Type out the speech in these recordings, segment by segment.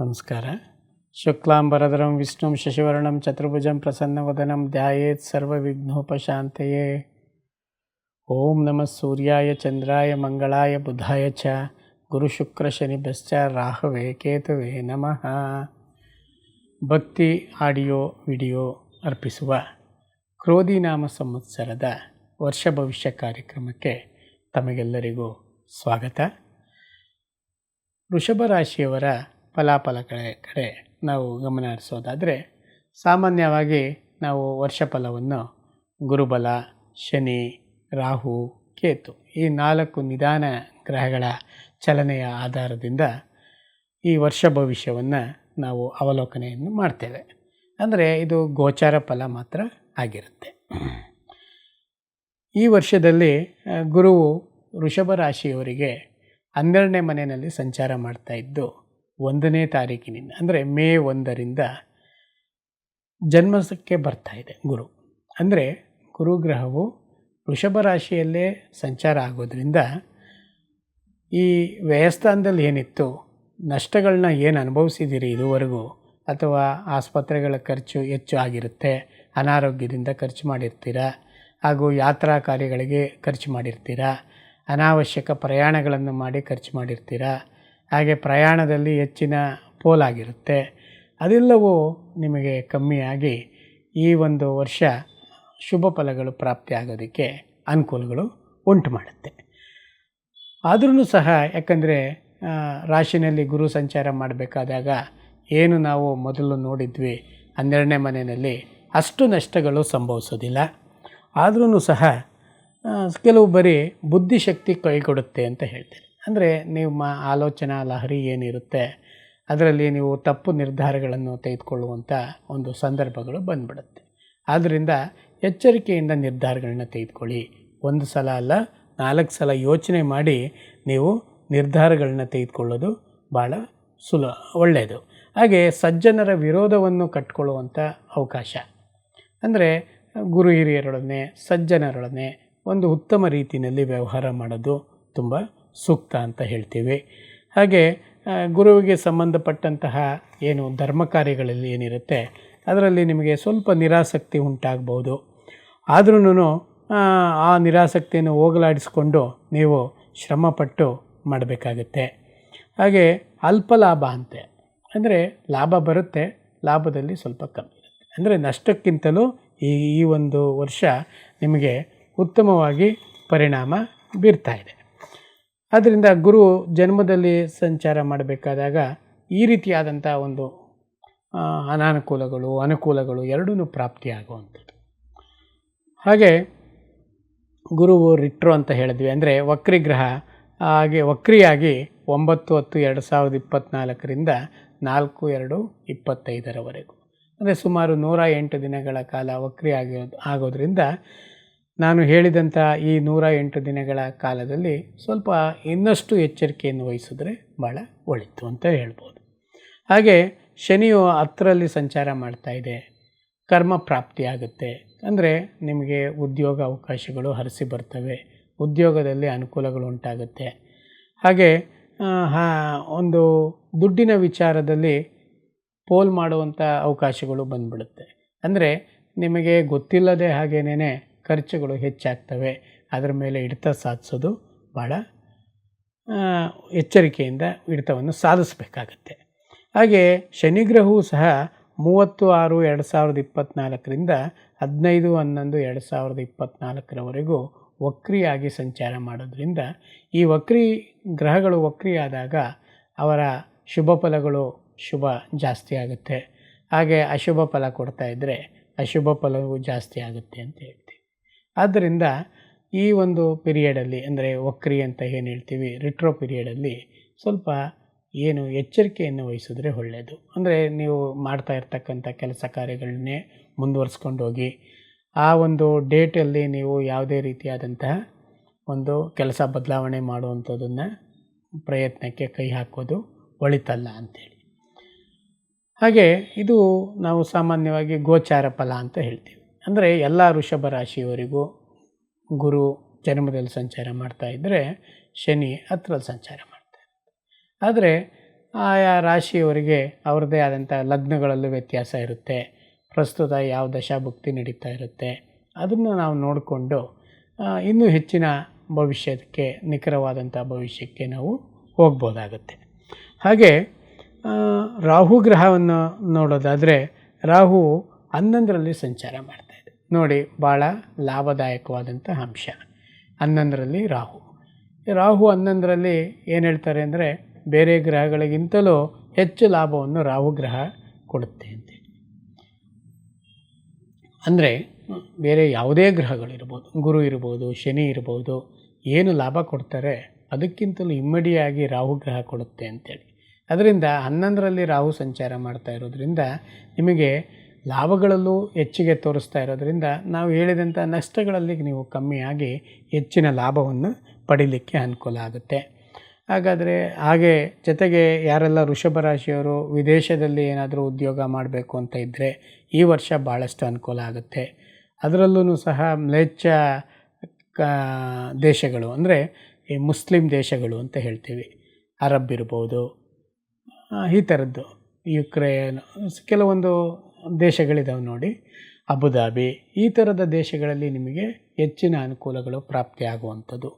ನಮಸ್ಕಾರ. ಶುಕ್ಲಾಂಬರಧರಂ ವಿಷ್ಣು, ಶಶಿವರ್ಣಂ, ಚತುರ್ಭುಜಂ, ಪ್ರಸನ್ನವದನಂ, ಧ್ಯಾಯೇತ್ ಸರ್ವವಿಘ್ನೋಪಶಾಂತಯೇ. ಓಂ ನಮಃ ಸೂರ್ಯಾಯ, ಚಂದ್ರಾಯ, ಮಂಗಳಾಯ, ಬುಧಾಯ ಚ. ಗುರು ಶುಕ್ರ ಗುರುಶುಕ್ರಶನಿಭ್ಯಶ್ಚ ರಾಹವೇ, ಕೇತುವೆ ನಮಃ. ಭಕ್ತಿ ಆಡಿಯೋ ವಿಡಿಯೋ ಅರ್ಪಿಸುವ ಕ್ರೋಧಿನಾಮ ಸಂವತ್ಸರದ ವರ್ಷ ಭವಿಷ್ಯ ಕಾರ್ಯಕ್ರಮಕ್ಕೆ ತಮಗೆಲ್ಲರಿಗೂ ಸ್ವಾಗತ. ವೃಷಭ ರಾಶಿಯವರ ಫಲಾಫಲಗಳ ಕಡೆ ನಾವು ಗಮನ ಹರಿಸೋದಾದರೆ, ಸಾಮಾನ್ಯವಾಗಿ ನಾವು ವರ್ಷಫಲವನ್ನು ಗುರುಬಲ, ಶನಿ, ರಾಹು, ಕೇತು ಈ ನಾಲ್ಕು ನಿಧಾನ ಗ್ರಹಗಳ ಚಲನೆಯ ಆಧಾರದಿಂದ ಈ ವರ್ಷ ಭವಿಷ್ಯವನ್ನು ನಾವು ಅವಲೋಕನೆಯನ್ನು ಮಾಡ್ತೇವೆ. ಅಂದರೆ ಇದು ಗೋಚಾರ ಫಲ ಮಾತ್ರ ಆಗಿರುತ್ತೆ. ಈ ವರ್ಷದಲ್ಲಿ ಗುರುವು ವೃಷಭ ರಾಶಿಯವರಿಗೆ ಹನ್ನೆರಡನೇ ಮನೆಯಲ್ಲಿ ಸಂಚಾರ ಮಾಡ್ತಾ ಇದ್ದು ಒಂದನೇ ತಾರೀಕಿನಿಂದ, ಅಂದರೆ ಮೇ ಒಂದರಿಂದ ಜನ್ಮಸಕ್ಕೆ ಬರ್ತಾ ಇದೆ ಗುರು. ಅಂದರೆ ಗುರುಗ್ರಹವು ವೃಷಭ ರಾಶಿಯಲ್ಲೇ ಸಂಚಾರ ಆಗೋದ್ರಿಂದ ಈ ವ್ಯಯಸ್ಥಾನದಲ್ಲಿ ಏನಿತ್ತು ನಷ್ಟಗಳನ್ನ ಏನು ಅನುಭವಿಸಿದ್ದೀರಿ ಇದುವರೆಗೂ, ಅಥವಾ ಆಸ್ಪತ್ರೆಗಳ ಖರ್ಚು ಹೆಚ್ಚು ಆಗಿರುತ್ತೆ, ಅನಾರೋಗ್ಯದಿಂದ ಖರ್ಚು ಮಾಡಿರ್ತೀರಾ, ಹಾಗೂ ಯಾತ್ರಾ ಕಾರ್ಯಗಳಿಗೆ ಖರ್ಚು ಮಾಡಿರ್ತೀರಾ, ಅನಾವಶ್ಯಕ ಪ್ರಯಾಣಗಳನ್ನು ಮಾಡಿ ಖರ್ಚು ಮಾಡಿರ್ತೀರ ಹಾಗೆ ಪ್ರಯಾಣದಲ್ಲಿ ಹೆಚ್ಚಿನ ಪೋಲಾಗಿರುತ್ತೆ. ಅದೆಲ್ಲವೂ ನಿಮಗೆ ಕಮ್ಮಿಯಾಗಿ ಈ ಒಂದು ವರ್ಷ ಶುಭ ಫಲಗಳು ಪ್ರಾಪ್ತಿಯಾಗೋದಕ್ಕೆ ಅನುಕೂಲಗಳು ಉಂಟು ಮಾಡುತ್ತೆ. ಆದ್ರೂ ಸಹ ಯಾಕಂದರೆ ರಾಶಿನಲ್ಲಿ ಗುರು ಸಂಚಾರ ಮಾಡಬೇಕಾದಾಗ ಏನು ನಾವು ಮೊದಲು ನೋಡಿದ್ವಿ ಹನ್ನೆರಡನೇ ಮನೆಯಲ್ಲಿ ಅಷ್ಟು ನಷ್ಟಗಳು ಸಂಭವಿಸೋದಿಲ್ಲ. ಆದ್ರೂ ಸಹ ಕೆಲವು ಬರೀ ಬುದ್ಧಿಶಕ್ತಿ ಕೈಗೊಡುತ್ತೆ ಅಂತ ಹೇಳ್ತಾರೆ ಅಂದರೆ ನಿಮ್ಮ ಆಲೋಚನಾ ಲಹರಿ ಏನಿರುತ್ತೆ, ಅದರಲ್ಲಿ ನೀವು ತಪ್ಪು ನಿರ್ಧಾರಗಳನ್ನು ತೆಗೆದುಕೊಳ್ಳುವಂಥ ಒಂದು ಸಂದರ್ಭಗಳು ಬಂದ್ಬಿಡುತ್ತೆ. ಆದ್ದರಿಂದ ಎಚ್ಚರಿಕೆಯಿಂದ ನಿರ್ಧಾರಗಳನ್ನ ತೆಗೆದುಕೊಳ್ಳಿ. ಒಂದು ಸಲ ಅಲ್ಲ, ನಾಲ್ಕು ಸಲ ಯೋಚನೆ ಮಾಡಿ ನೀವು ನಿರ್ಧಾರಗಳನ್ನ ತೆಗೆದುಕೊಳ್ಳೋದು ಭಾಳ ಸುಲ ಒಳ್ಳೆಯದು ಹಾಗೆ ಸಜ್ಜನರ ವಿರೋಧವನ್ನು ಕಟ್ಕೊಳ್ಳುವಂಥ ಅವಕಾಶ. ಅಂದರೆ ಗುರು ಹಿರಿಯರೊಡನೆ, ಸಜ್ಜನರೊಡನೆ ಒಂದು ಉತ್ತಮ ರೀತಿಯಲ್ಲಿ ವ್ಯವಹಾರ ಮಾಡೋದು ತುಂಬ ಸೂಕ್ತ ಅಂತ ಹೇಳ್ತೀವಿ. ಹಾಗೆ ಗುರುವಿಗೆ ಸಂಬಂಧಪಟ್ಟಂತಹ ಏನು ಧರ್ಮ ಕಾರ್ಯಗಳಲ್ಲಿ ಏನಿರುತ್ತೆ, ಅದರಲ್ಲಿ ನಿಮಗೆ ಸ್ವಲ್ಪ ನಿರಾಸಕ್ತಿ ಉಂಟಾಗ್ಬೋದು. ಆದ್ರೂ ಆ ನಿರಾಸಕ್ತಿಯನ್ನು ಹೋಗಲಾಡಿಸ್ಕೊಂಡು ನೀವು ಶ್ರಮಪಟ್ಟು ಮಾಡಬೇಕಾಗತ್ತೆ. ಹಾಗೆ, ಅಲ್ಪ ಲಾಭ ಅಂತೆ. ಅಂದರೆ ಲಾಭ ಬರುತ್ತೆ, ಲಾಭದಲ್ಲಿ ಸ್ವಲ್ಪ ಕಮ್ಮಿ ಇರುತ್ತೆ. ಅಂದರೆ ನಷ್ಟಕ್ಕಿಂತಲೂ ಈ ಈ ಒಂದು ವರ್ಷ ನಿಮಗೆ ಉತ್ತಮವಾಗಿ ಪರಿಣಾಮ ಬೀರ್ತಾ ಇದೆ. ಆದ್ದರಿಂದ ಗುರು ಜನ್ಮದಲ್ಲಿ ಸಂಚಾರ ಮಾಡಬೇಕಾದಾಗ ಈ ರೀತಿಯಾದಂಥ ಒಂದು ಅನಾನುಕೂಲಗಳು, ಅನುಕೂಲಗಳು ಎರಡೂ ಪ್ರಾಪ್ತಿಯಾಗುವಂಥದ್ದು ಹಾಗೆ ಗುರುವು ರಿಟ್ರೋ ಅಂತ ಹೇಳಿದ್ವಿ. ಅಂದರೆ ವಕ್ರಿಗ್ರಹ, ಹಾಗೆ ವಕ್ರಿಯಾಗಿ ಒಂಬತ್ತು ಹತ್ತು ಎರಡು ಸಾವಿರದ ಇಪ್ಪತ್ತ್ನಾಲ್ಕರಿಂದ ನಾಲ್ಕು ಎರಡು ಇಪ್ಪತ್ತೈದರವರೆಗೂ. ಅಂದರೆ ಸುಮಾರು ನೂರ ಎಂಟು ದಿನಗಳ ಕಾಲ ವಕ್ರಿ ಆಗಿರೋ ಆಗೋದ್ರಿಂದ ನಾನು ಹೇಳಿದಂಥ ಈ ನೂರ ಎಂಟು ದಿನಗಳ ಕಾಲದಲ್ಲಿ ಸ್ವಲ್ಪ ಇನ್ನಷ್ಟು ಎಚ್ಚರಿಕೆಯನ್ನು ವಹಿಸಿದ್ರೆ ಭಾಳ ಒಳಿತು ಅಂತ ಹೇಳ್ಬೋದು. ಹಾಗೆ ಶನಿಯು ಹತ್ತರಲ್ಲಿ ಸಂಚಾರ ಮಾಡ್ತಾ ಇದೆ. ಕರ್ಮ ಪ್ರಾಪ್ತಿಯಾಗುತ್ತೆ ಅಂದರೆ ನಿಮಗೆ ಉದ್ಯೋಗ ಅವಕಾಶಗಳು ಹರಿಸಿ ಬರ್ತವೆ. ಉದ್ಯೋಗದಲ್ಲಿ ಅನುಕೂಲಗಳು ಉಂಟಾಗುತ್ತೆ. ಹಾಗೆ ಒಂದು ದುಡ್ಡಿನ ವಿಚಾರದಲ್ಲಿ ಪೋಲ್ ಮಾಡುವಂಥ ಅವಕಾಶಗಳು ಬಂದ್ಬಿಡುತ್ತೆ. ಅಂದರೆ ನಿಮಗೆ ಗೊತ್ತಿಲ್ಲದೆ ಹಾಗೇನೇ ಖರ್ಚುಗಳು ಹೆಚ್ಚಾಗ್ತವೆ. ಅದರ ಮೇಲೆ ಹಿಡಿತ ಸಾಧಿಸೋದು ಭಾಳ ಎಚ್ಚರಿಕೆಯಿಂದ ಹಿಡಿತವನ್ನು ಸಾಧಿಸಬೇಕಾಗತ್ತೆ. ಹಾಗೆ ಶನಿಗ್ರಹವೂ ಸಹ ಮೂವತ್ತು ಆರು ಎರಡು ಸಾವಿರದ ಇಪ್ಪತ್ತ್ನಾಲ್ಕರಿಂದ ಹದಿನೈದು ಹನ್ನೊಂದು ಎರಡು ಸಾವಿರದ ಇಪ್ಪತ್ತ್ನಾಲ್ಕರವರೆಗೂ ವಕ್ರಿಯಾಗಿ ಸಂಚಾರ ಮಾಡೋದ್ರಿಂದ ಈ ವಕ್ರಿ, ಗ್ರಹಗಳು ವಕ್ರಿಯಾದಾಗ ಅವರ ಶುಭ ಫಲಗಳು ಶುಭ ಜಾಸ್ತಿ ಆಗುತ್ತೆ. ಹಾಗೆ ಅಶುಭ ಫಲ ಕೊಡ್ತಾ ಇದ್ದರೆ ಅಶುಭ ಫಲವು ಜಾಸ್ತಿ ಆಗುತ್ತೆ ಅಂತ ಹೇಳ್ತೀವಿ ಆದ್ದರಿಂದ ಈ ಒಂದು ಪಿರಿಯಡಲ್ಲಿ, ಅಂದರೆ ವಕ್ರಿ ಅಂತ ಏನು ಹೇಳ್ತೀವಿ, ರಿಟ್ರೋ ಪಿರಿಯಡಲ್ಲಿ ಸ್ವಲ್ಪ ಏನು ಎಚ್ಚರಿಕೆಯನ್ನು ವಹಿಸಿದ್ರೆ ಒಳ್ಳೆಯದು ಅಂದರೆ ನೀವು ಮಾಡ್ತಾ ಇರ್ತಕ್ಕಂಥ ಕೆಲಸ ಕಾರ್ಯಗಳನ್ನೇ ಮುಂದುವರಿಸ್ಕೊಂಡು ಹೋಗಿ, ಆ ಒಂದು ಡೇಟಲ್ಲಿ ನೀವು ಯಾವುದೇ ರೀತಿಯಾದಂತಹ ಒಂದು ಕೆಲಸ ಬದಲಾವಣೆ ಮಾಡುವಂಥದ್ದನ್ನು ಪ್ರಯತ್ನಕ್ಕೆ ಕೈ ಹಾಕೋದು ಒಳಿತಲ್ಲ ಅಂಥೇಳಿ ಹಾಗೆ ಇದು ನಾವು ಸಾಮಾನ್ಯವಾಗಿ ಗೋಚಾರ ಫಲ ಅಂತ ಹೇಳ್ತೀವಿ. ಅಂದರೆ ಎಲ್ಲ ವೃಷಭ ರಾಶಿಯವರಿಗೂ ಗುರು ಜನ್ಮದಲ್ಲಿ ಸಂಚಾರ ಮಾಡ್ತಾ ಇದ್ದರೆ ಶನಿ ಹತ್ರಲ್ಲಿ ಸಂಚಾರ ಮಾಡ್ತಾರೆ ಆದರೆ ಆಯಾ ರಾಶಿಯವರಿಗೆ ಅವ್ರದ್ದೇ ಆದಂಥ ಲಗ್ನಗಳಲ್ಲೂ ವ್ಯತ್ಯಾಸ ಇರುತ್ತೆ. ಪ್ರಸ್ತುತ ಯಾವ ದಶಾಭುಕ್ತಿ ನಡೀತಾ ಇರುತ್ತೆ. ಅದನ್ನು ನಾವು ನೋಡಿಕೊಂಡು ಇನ್ನೂ ಹೆಚ್ಚಿನ ಭವಿಷ್ಯಕ್ಕೆ, ನಿಖರವಾದಂಥ ಭವಿಷ್ಯಕ್ಕೆ ನಾವು ಹೋಗ್ಬೋದಾಗುತ್ತೆ. ಹಾಗೆ ರಾಹು ಗ್ರಹವನ್ನು ನೋಡೋದಾದರೆ ರಾಹು ಹನ್ನೊಂದರಲ್ಲಿ ಸಂಚಾರ ಮಾಡ್ತಾ ಇದೆ ನೋಡಿ ಭಾಳ ಲಾಭದಾಯಕವಾದಂಥ ಅಂಶ. ಹನ್ನೊಂದರಲ್ಲಿ ರಾಹು. ರಾಹು ಹನ್ನೊಂದರಲ್ಲಿ ಏನು ಹೇಳ್ತಾರೆ ಅಂದರೆ, ಬೇರೆ ಗ್ರಹಗಳಿಗಿಂತಲೂ ಹೆಚ್ಚು ಲಾಭವನ್ನು ರಾಹು ಗ್ರಹ ಕೊಡುತ್ತೆ ಅಂತ. ಅಂದರೆ, ಬೇರೆ ಯಾವುದೇ ಗ್ರಹಗಳಿರ್ಬೋದು, ಗುರು ಇರ್ಬೋದು, ಶನಿ ಇರ್ಬೋದು, ಏನು ಲಾಭ ಕೊಡ್ತಾರೆ, ಅದಕ್ಕಿಂತಲೂ ಇಮ್ಮಡಿಯಾಗಿ ರಾಹು ಗ್ರಹ ಕೊಡುತ್ತೆ ಅಂತೇಳಿ. ಅದರಿಂದ ಹನ್ನೊಂದರಲ್ಲಿ ರಾಹು ಸಂಚಾರ ಮಾಡ್ತಾ ಇರೋದ್ರಿಂದ ನಿಮಗೆ ಲಾಭಗಳಲ್ಲೂ ಹೆಚ್ಚಿಗೆ ತೋರಿಸ್ತಾ ಇರೋದರಿಂದ ನಾವು ಹೇಳಿದಂಥ ನಷ್ಟಗಳಲ್ಲಿ ನೀವು ಕಮ್ಮಿಯಾಗಿ ಹೆಚ್ಚಿನ ಲಾಭವನ್ನು ಪಡೀಲಿಕ್ಕೆ ಅನುಕೂಲ ಆಗುತ್ತೆ. ಹಾಗಾದರೆ ಹಾಗೆ ಜೊತೆಗೆ ಯಾರೆಲ್ಲ ವೃಷಭ ರಾಶಿಯವರು ವಿದೇಶದಲ್ಲಿ ಏನಾದರೂ ಉದ್ಯೋಗ ಮಾಡಬೇಕು ಅಂತ ಇದ್ದರೆ ಈ ವರ್ಷ ಭಾಳಷ್ಟು ಅನುಕೂಲ ಆಗುತ್ತೆ. ಅದರಲ್ಲೂ ಸಹ ಮ್ಲೇಚ್ಛ ದೇಶಗಳು ಅಂದರೆ ಈ ಮುಸ್ಲಿಂ ದೇಶಗಳು ಅಂತ ಹೇಳ್ತೀವಿ. ಅರಬ್ ಇರ್ಬೋದು ಈ ಥರದ್ದು, ಯುಕ್ರೇನ್ ಕೆಲವೊಂದು ದೇಶಗಳಿದಾವೆ ನೋಡಿ. ಅಬುದಾಬಿ, ಈ ಥರದ ದೇಶಗಳಲ್ಲಿ ನಿಮಗೆ ಹೆಚ್ಚಿನ ಅನುಕೂಲಗಳು ಪ್ರಾಪ್ತಿಯಾಗುವಂಥದ್ದು.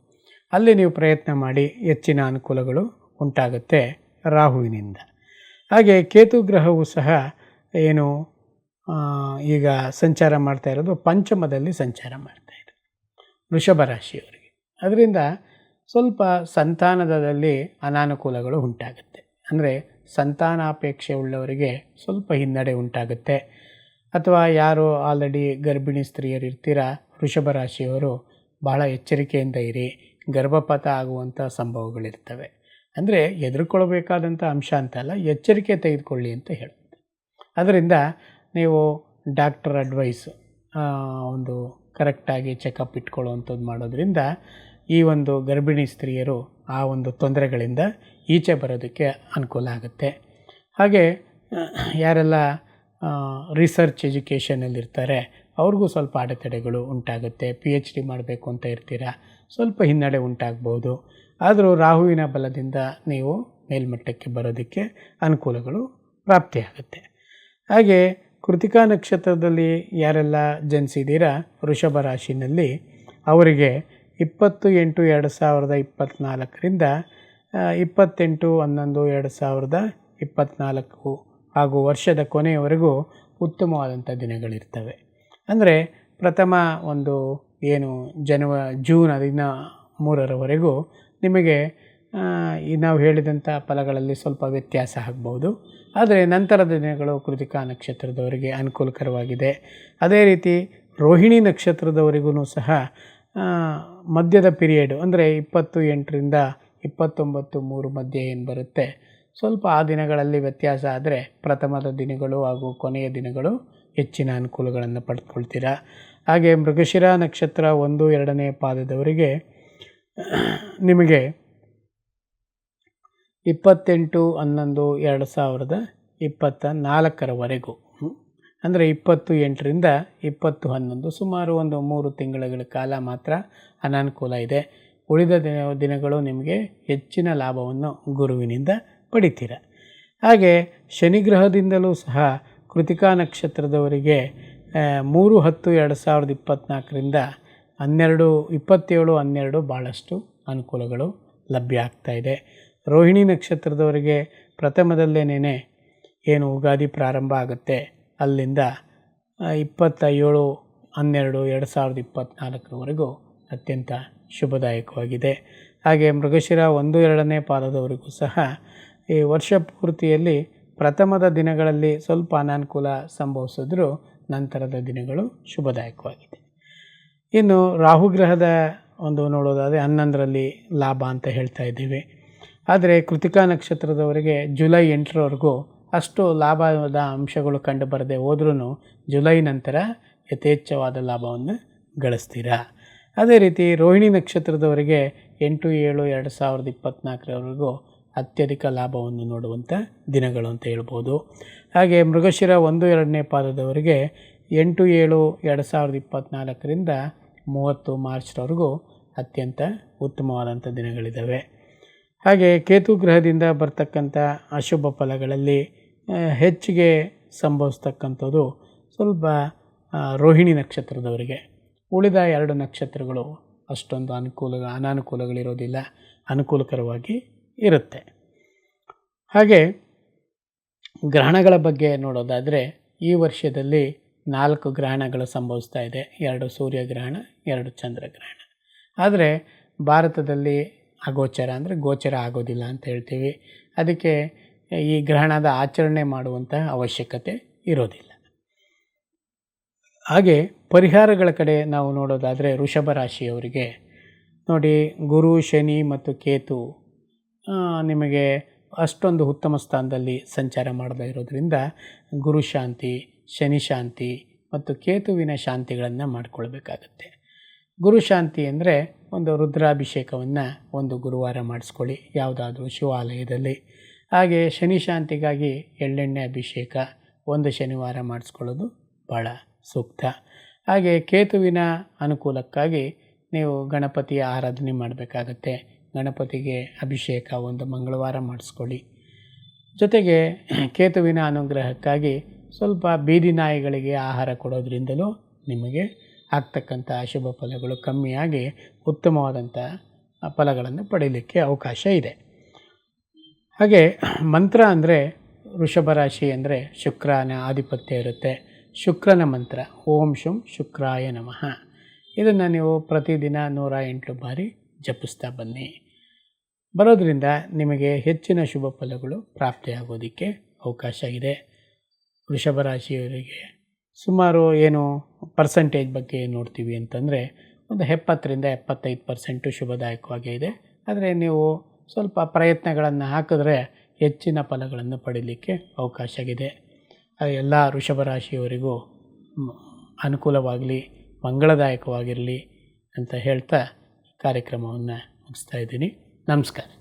ಅಲ್ಲಿ ನೀವು ಪ್ರಯತ್ನ ಮಾಡಿ ಹೆಚ್ಚಿನ ಅನುಕೂಲಗಳು ಉಂಟಾಗುತ್ತೆ ರಾಹುವಿನಿಂದ. ಹಾಗೆ ಕೇತು ಗ್ರಹವು ಸಹ ಏನು ಈಗ ಸಂಚಾರ ಮಾಡ್ತಾ ಇರೋದು ಪಂಚಮದಲ್ಲಿ ಸಂಚಾರ ಮಾಡ್ತಾ ಇದೆ ವೃಷಭ ರಾಶಿಯವರಿಗೆ. ಅದರಿಂದ ಸ್ವಲ್ಪ ಸಂತಾನದಲ್ಲಿ ಅನಾನುಕೂಲಗಳು ಉಂಟಾಗುತ್ತೆ. ಅಂದರೆ ಸಂತಾನಾಪೇಕ್ಷೆ ಉಳ್ಳವರಿಗೆ ಸ್ವಲ್ಪ ಹಿನ್ನಡೆ ಉಂಟಾಗುತ್ತೆ. ಅಥವಾ ಯಾರು ಆಲ್ರೆಡಿ ಗರ್ಭಿಣಿ ಸ್ತ್ರೀಯರು ಇರ್ತೀರಾ ವೃಷಭ ರಾಶಿಯವರು ಬಹಳ ಎಚ್ಚರಿಕೆಯಿಂದ ಇರಿ, ಗರ್ಭಪಾತ ಆಗುವಂಥ ಸಂಭವಗಳಿರ್ತವೆ. ಅಂದರೆ ಎದುರ್ಕೊಳ್ಬೇಕಾದಂಥ ಅಂಶ ಅಂತ ಅಲ್ಲ, ಎಚ್ಚರಿಕೆ ತೆಗೆದುಕೊಳ್ಳಿ ಅಂತ ಹೇಳುತ್ತೆ. ಅದರಿಂದ ನೀವು ಡಾಕ್ಟರ್ ಅಡ್ವೈಸ್ ಒಂದು ಕರೆಕ್ಟಾಗಿ ಚೆಕಪ್ ಇಟ್ಕೊಳ್ಳುವಂಥದ್ದು ಮಾಡೋದ್ರಿಂದ ಈ ಒಂದು ಗರ್ಭಿಣಿ ಸ್ತ್ರೀಯರು ಆ ಒಂದು ತೊಂದರೆಗಳಿಂದ ಈಚೆ ಬರೋದಕ್ಕೆ ಅನುಕೂಲ ಆಗುತ್ತೆ. ಹಾಗೆ, ಯಾರೆಲ್ಲ ರಿಸರ್ಚ್ ಎಜುಕೇಷನಲ್ಲಿರ್ತಾರೆ ಅವ್ರಿಗೂ ಸ್ವಲ್ಪ ಅಡೆತಡೆಗಳು ಉಂಟಾಗುತ್ತೆ. ಪಿ ಎಚ್ ಡಿ ಮಾಡಬೇಕು ಅಂತ ಇರ್ತೀರಾ? ಸ್ವಲ್ಪ ಹಿನ್ನಡೆ ಉಂಟಾಗ್ಬೋದು. ಆದರೂ ರಾಹುವಿನ ಬಲದಿಂದ ನೀವು ಮೇಲ್ಮಟ್ಟಕ್ಕೆ ಬರೋದಕ್ಕೆ ಅನುಕೂಲಗಳು ಪ್ರಾಪ್ತಿಯಾಗುತ್ತೆ. ಹಾಗೆ, ಕೃತಿಕಾ ನಕ್ಷತ್ರದಲ್ಲಿ ಯಾರೆಲ್ಲ ಜನಿಸಿದ್ದೀರಾ ವೃಷಭ ರಾಶಿನಲ್ಲಿ, ಅವರಿಗೆ ಇಪ್ಪತ್ತು ಎಂಟು ಎರಡು ಸಾವಿರದ ಇಪ್ಪತ್ತ್ನಾಲ್ಕರಿಂದ ಇಪ್ಪತ್ತೆಂಟು, ಹನ್ನೊಂದು, ಎರಡು ಸಾವಿರದ ಇಪ್ಪತ್ತ್ನಾಲ್ಕು ಹಾಗೂ ವರ್ಷದ ಕೊನೆಯವರೆಗೂ ಉತ್ತಮವಾದಂಥ ದಿನಗಳಿರ್ತವೆ. ಅಂದರೆ ಪ್ರಥಮ ಒಂದು ಏನು ಜನವ, ಜೂನ್ ಹದಿನ ಮೂರರವರೆಗೂ ನಿಮಗೆ ಈ ನಾವು ಹೇಳಿದಂಥ ಫಲಗಳಲ್ಲಿ ಸ್ವಲ್ಪ ವ್ಯತ್ಯಾಸ ಆಗ್ಬೋದು. ಆದರೆ ನಂತರದ ದಿನಗಳು ಕೃತಿಕಾ ನಕ್ಷತ್ರದವರಿಗೆ ಅನುಕೂಲಕರವಾಗಿದೆ. ಅದೇ ರೀತಿ ರೋಹಿಣಿ ನಕ್ಷತ್ರದವರಿಗೂ ಸಹ ಮಧ್ಯದ ಪಿರಿಯಡ್ ಅಂದರೆ ಇಪ್ಪತ್ತು ಎಂಟರಿಂದ ಇಪ್ಪತ್ತೊಂಬತ್ತು ಮೂರು ಮಧ್ಯೆ ಏನು ಬರುತ್ತೆ? ಸ್ವಲ್ಪ ಆ ದಿನಗಳಲ್ಲಿ ವ್ಯತ್ಯಾಸ ಆದರೆ ಪ್ರಥಮದ ದಿನಗಳು ಹಾಗೂ ಕೊನೆಯ ದಿನಗಳು ಹೆಚ್ಚಿನ ಅನುಕೂಲಗಳನ್ನು ಪಡೆದುಕೊಳ್ತೀರಾ ಹಾಗೆ ಮೃಗಶಿರ ನಕ್ಷತ್ರ ಒಂದು, ಎರಡನೇ ಪಾದದವರಿಗೆ ನಿಮಗೆ ಇಪ್ಪತ್ತೆಂಟು, ಹನ್ನೊಂದು, ಎರಡು ಸಾವಿರದ ಇಪ್ಪತ್ತ ನಾಲ್ಕರವರೆಗೂ. ಅಂದರೆ ಇಪ್ಪತ್ತು ಎಂಟರಿಂದ ಇಪ್ಪತ್ತು ಹನ್ನೊಂದು, ಸುಮಾರು ಒಂದು ಮೂರು ತಿಂಗಳ ಕಾಲ ಮಾತ್ರ ಅನಾನುಕೂಲ ಇದೆ. ಉಳಿದ ದಿನ, ದಿನಗಳು ನಿಮಗೆ ಹೆಚ್ಚಿನ ಲಾಭವನ್ನು ಗುರುವಿನಿಂದ ಪಡಿತೀರ. ಹಾಗೆ ಶನಿಗ್ರಹದಿಂದಲೂ ಸಹ ಕೃತಿಕಾ ನಕ್ಷತ್ರದವರಿಗೆ ಮೂರು ಹತ್ತು ಎರಡು ಸಾವಿರದ ಇಪ್ಪತ್ತ್ನಾಲ್ಕರಿಂದ ಹನ್ನೆರಡು, ಇಪ್ಪತ್ತೇಳು, ಹನ್ನೆರಡು ಭಾಳಷ್ಟು ಅನುಕೂಲಗಳು ಲಭ್ಯ ಆಗ್ತಾ ಇದೆ. ರೋಹಿಣಿ ನಕ್ಷತ್ರದವರಿಗೆ ಪ್ರಥಮದಲ್ಲೇನೇ ಏನು ಉಗಾದಿ ಪ್ರಾರಂಭ ಆಗುತ್ತೆ, ಅಲ್ಲಿಂದ ಇಪ್ಪತ್ತ ಏಳು ಹನ್ನೆರಡು, ಎರಡು ಸಾವಿರದ ಇಪ್ಪತ್ತ್ನಾಲ್ಕರವರೆಗೂ ಅತ್ಯಂತ ಶುಭದಾಯಕವಾಗಿದೆ. ಹಾಗೆ ಮೃಗಶಿರ ಒಂದು ಎರಡನೇ ಪಾದದವರಿಗೂ ಸಹ ಈ ವರ್ಷ ಪೂರ್ತಿಯಲ್ಲಿ ಪ್ರಥಮದ ದಿನಗಳಲ್ಲಿ ಸ್ವಲ್ಪ ಅನಾನುಕೂಲ ಸಂಭವಿಸಿದ್ರೂ ನಂತರದ ದಿನಗಳು ಶುಭದಾಯಕವಾಗಿದೆ. ಇನ್ನು ರಾಹುಗ್ರಹದ ಒಂದು ನೋಡೋದಾದರೆ ಹನ್ನೊಂದರಲ್ಲಿ ಲಾಭ ಅಂತ ಹೇಳ್ತಾ ಇದ್ದೀವಿ. ಆದರೆ ಕೃತಿಕಾ ನಕ್ಷತ್ರದವರಿಗೆ ಜುಲೈ ಎಂಟರವರೆಗೂ ಅಷ್ಟು ಲಾಭದ ಅಂಶಗಳು ಕಂಡು ಬರದೆ ಹೋದ್ರೂ ಜುಲೈ ನಂತರ ಯಥೇಚ್ಛವಾದ ಲಾಭವನ್ನು ಗಳಿಸ್ತೀರಾ? ಅದೇ ರೀತಿ ರೋಹಿಣಿ ನಕ್ಷತ್ರದವರಿಗೆ ಎಂಟು, ಏಳು, ಎರಡು ಸಾವಿರದ ಇಪ್ಪತ್ತ್ನಾಲ್ಕರವರೆಗೂ ಅತ್ಯಧಿಕ ಲಾಭವನ್ನು ನೋಡುವಂಥ ದಿನಗಳು ಅಂತ ಹೇಳ್ಬೋದು. ಹಾಗೆ ಮೃಗಶಿರ ಒಂದು, ಎರಡನೇ ಪಾದದವರಿಗೆ ಎಂಟು, ಏಳು, ಎರಡು ಸಾವಿರದ ಇಪ್ಪತ್ತ್ನಾಲ್ಕರಿಂದ ಮೂವತ್ತು ಮಾರ್ಚ್ರವರೆಗೂ ಅತ್ಯಂತ ಉತ್ತಮವಾದಂಥ ದಿನಗಳಿದ್ದಾವೆ. ಹಾಗೆ ಕೇತು ಗ್ರಹದಿಂದ ಬರ್ತಕ್ಕಂಥ ಅಶುಭ ಫಲಗಳಲ್ಲಿ ಹೆಚ್ಚಿಗೆ ಸಂಭವಿಸ್ತಕ್ಕಂಥದ್ದು ಸ್ವಲ್ಪ ರೋಹಿಣಿ ನಕ್ಷತ್ರದವರಿಗೆ. ಉಳಿದ ಎರಡು ನಕ್ಷತ್ರಗಳು ಅಷ್ಟೊಂದು ಅನುಕೂಲ ಅನಾನುಕೂಲಗಳಿರೋದಿಲ್ಲ. ಅನುಕೂಲಕರವಾಗಿ ಇರುತ್ತೆ. ಹಾಗೆ ಗ್ರಹಣಗಳ ಬಗ್ಗೆ ನೋಡೋದಾದರೆ ಈ ವರ್ಷದಲ್ಲಿ ನಾಲ್ಕು ಗ್ರಹಣಗಳು ಸಂಭವಿಸ್ತಾ ಇದೆ. ಎರಡು ಸೂರ್ಯಗ್ರಹಣ, ಎರಡು ಚಂದ್ರಗ್ರಹಣ. ಆದರೆ ಭಾರತದಲ್ಲಿ ಅಗೋಚರ ಅಂದರೆ ಗೋಚರ ಆಗೋದಿಲ್ಲ ಅಂತ ಹೇಳ್ತೀವಿ. ಅದಕ್ಕೆ ಈ ಗ್ರಹಣದ ಆಚರಣೆ ಮಾಡುವಂತಹ ಅವಶ್ಯಕತೆ ಇರೋದಿಲ್ಲ. ಹಾಗೆ ಪರಿಹಾರಗಳ ಕಡೆ ನಾವು ನೋಡೋದಾದರೆ ವೃಷಭ ರಾಶಿಯವರಿಗೆ. ನೋಡಿ, ಗುರು, ಶನಿ ಮತ್ತು ಕೇತು ನಿಮಗೆ ಅಷ್ಟೊಂದು ಉತ್ತಮ ಸ್ಥಾನದಲ್ಲಿ ಸಂಚಾರ ಮಾಡದೇ ಇರೋದ್ರಿಂದ ಗುರು ಶಾಂತಿ, ಶನಿ ಶಾಂತಿ ಮತ್ತು ಕೇತುವಿನ ಶಾಂತಿಗಳನ್ನು ಮಾಡಿಕೊಳ್ಬೇಕಾಗತ್ತೆ. ಗುರು ಶಾಂತಿ ಅಂದರೆ ಒಂದು ರುದ್ರಾಭಿಷೇಕವನ್ನು ಒಂದು ಗುರುವಾರ ಮಾಡಿಸ್ಕೊಳ್ಳಿ, ಯಾವುದಾದ್ರೂ ಶಿವಾಲಯದಲ್ಲಿ. ಹಾಗೆ ಶನಿ ಶಾಂತಿಗಾಗಿ ಎಳ್ಳೆಣ್ಣೆ ಅಭಿಷೇಕ ಒಂದು ಶನಿವಾರ ಮಾಡಿಸ್ಕೊಳ್ಳೋದು ಭಾಳ ಸೂಕ್ತ. ಹಾಗೆ ಕೇತುವಿನ ಅನುಕೂಲಕ್ಕಾಗಿ ನೀವು ಗಣಪತಿಯ ಆರಾಧನೆ ಮಾಡಬೇಕಾಗತ್ತೆ. ಗಣಪತಿಗೆ ಅಭಿಷೇಕ ಒಂದು ಮಂಗಳವಾರ ಮಾಡಿಸ್ಕೊಳ್ಳಿ. ಜೊತೆಗೆ ಕೇತುವಿನ ಅನುಗ್ರಹಕ್ಕಾಗಿ ಸ್ವಲ್ಪ ಬೀದಿ ನಾಯಿಗಳಿಗೆ ಆಹಾರ ಕೊಡೋದ್ರಿಂದಲೂ ನಿಮಗೆ ಆಗ್ತಕ್ಕಂಥ ಅಶುಭ ಫಲಗಳು ಕಮ್ಮಿಯಾಗಿ ಉತ್ತಮವಾದಂಥ ಫಲಗಳನ್ನು ಪಡೀಲಿಕ್ಕೆ ಅವಕಾಶ ಇದೆ. ಹಾಗೆ ಮಂತ್ರ ಅಂದರೆ ವೃಷಭ ರಾಶಿ ಅಂದರೆ ಶುಕ್ರನ ಆಧಿಪತ್ಯ ಇರುತ್ತೆ. ಶುಕ್ರನ ಮಂತ್ರ. ಓಂ ಶುಂ ಶುಕ್ರಾಯ ನಮಃ. ಇದನ್ನು ನೀವು ಪ್ರತಿದಿನ ನೂರ ಎಂಟು ಬಾರಿ ಜಪಿಸ್ತಾ ಬನ್ನಿ. ಬರೋದರಿಂದ ನಿಮಗೆ ಹೆಚ್ಚಿನ ಶುಭ ಫಲಗಳು ಪ್ರಾಪ್ತಿಯಾಗೋದಕ್ಕೆ ಅವಕಾಶ ಇದೆ. ವೃಷಭ ರಾಶಿಯವರಿಗೆ ಸುಮಾರು ಏನು ಪರ್ಸೆಂಟೇಜ್ ಬಗ್ಗೆ ನೋಡ್ತೀವಿ ಅಂತಂದರೆ ಒಂದು ಎಪ್ಪತ್ತರಿಂದ ಎಪ್ಪತ್ತೈದು ಪರ್ಸೆಂಟು ಶುಭದಾಯಕವಾಗೇ ಇದೆ. ಆದರೆ ನೀವು ಸ್ವಲ್ಪ ಪ್ರಯತ್ನಗಳನ್ನು ಹಾಕಿದ್ರೆ ಹೆಚ್ಚಿನ ಫಲಗಳನ್ನು ಪಡೀಲಿಕ್ಕೆ ಅವಕಾಶ ಇದೆ ಎಲ್ಲ ಋಷಭ ರಾಶಿಯವರಿಗೂ ಅನುಕೂಲವಾಗಲಿ ಮಂಗಳದಾಯಕವಾಗಿರಲಿ ಅಂತ ಹೇಳ್ತಾ ಕಾರ್ಯಕ್ರಮವನ್ನು ಮುಗಿಸ್ತಾ ಇದ್ದೀನಿ. ನಮಸ್ಕಾರ.